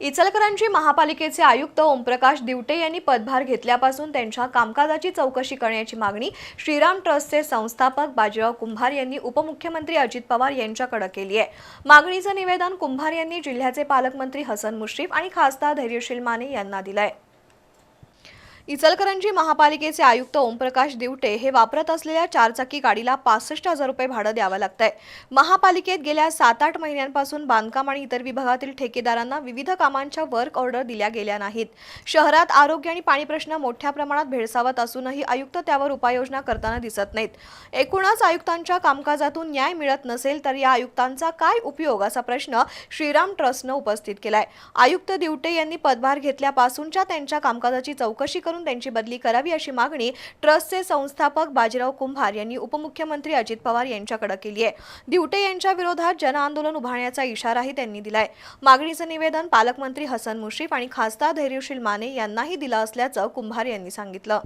इचलकरंजी महापालिकेचे आयुक्त ओमप्रकाश दिवटे यांनी पदभार घेतल्यापासून त्यांच्या कामकाजाची चौकशी करण्याची मागणी श्रीराम ट्रस्टचे संस्थापक बाजीराव कुंभार यांनी उपमुख्यमंत्री अजित पवार यांच्याकडे केली आहे. मागणीचं निवेदन कुंभार यांनी जिल्ह्याचे पालकमंत्री हसन मुश्रीफ आणि खासदार धैर्यशील माने यांना दिलं आहे इचलकरंजी महापालिकेचे आयुक्त ओमप्रकाश दिवटे हे वापरत असलेल्या चारचाकी गाडीला पासष्ट हजार रुपये भाडं द्यावं लागतंय. महापालिकेत गेल्या सात आठ महिन्यांपासून बांधकाम आणि इतर विभागातील ठेकेदारांना विविध कामांच्या वर्क ऑर्डर दिल्या गेल्या नाहीत. शहरात आरोग्य आणि पाणी प्रश्न मोठ्या प्रमाणात भेडसावत असूनही आयुक्त त्यावर उपाययोजना करताना दिसत नाहीत. एकूणच आयुक्तांच्या कामकाजातून न्याय मिळत नसेल तर या आयुक्तांचा काय उपयोग असा प्रश्न श्रीराम ट्रस्टनं उपस्थित केलाय. आयुक्त दिवटे यांनी पदभार घेतल्यापासूनच्या त्यांच्या कामकाजाची चौकशी करून त्यांची बदली करावी अशी मागणी ट्रस्टचे संस्थापक बाजीराव कुंभार यांनी उपमुख्यमंत्री अजित पवार यांच्याकडे केली आहे. दिवटे यांच्या विरोधात जनआंदोलन उभारण्याचा इशाराही त्यांनी दिलाय. मागणीचं निवेदन पालकमंत्री हसन मुश्रीफ आणि खासदार धैर्यशील माने यांनाही दिलं असल्याचं कुंभार यांनी सांगितलं.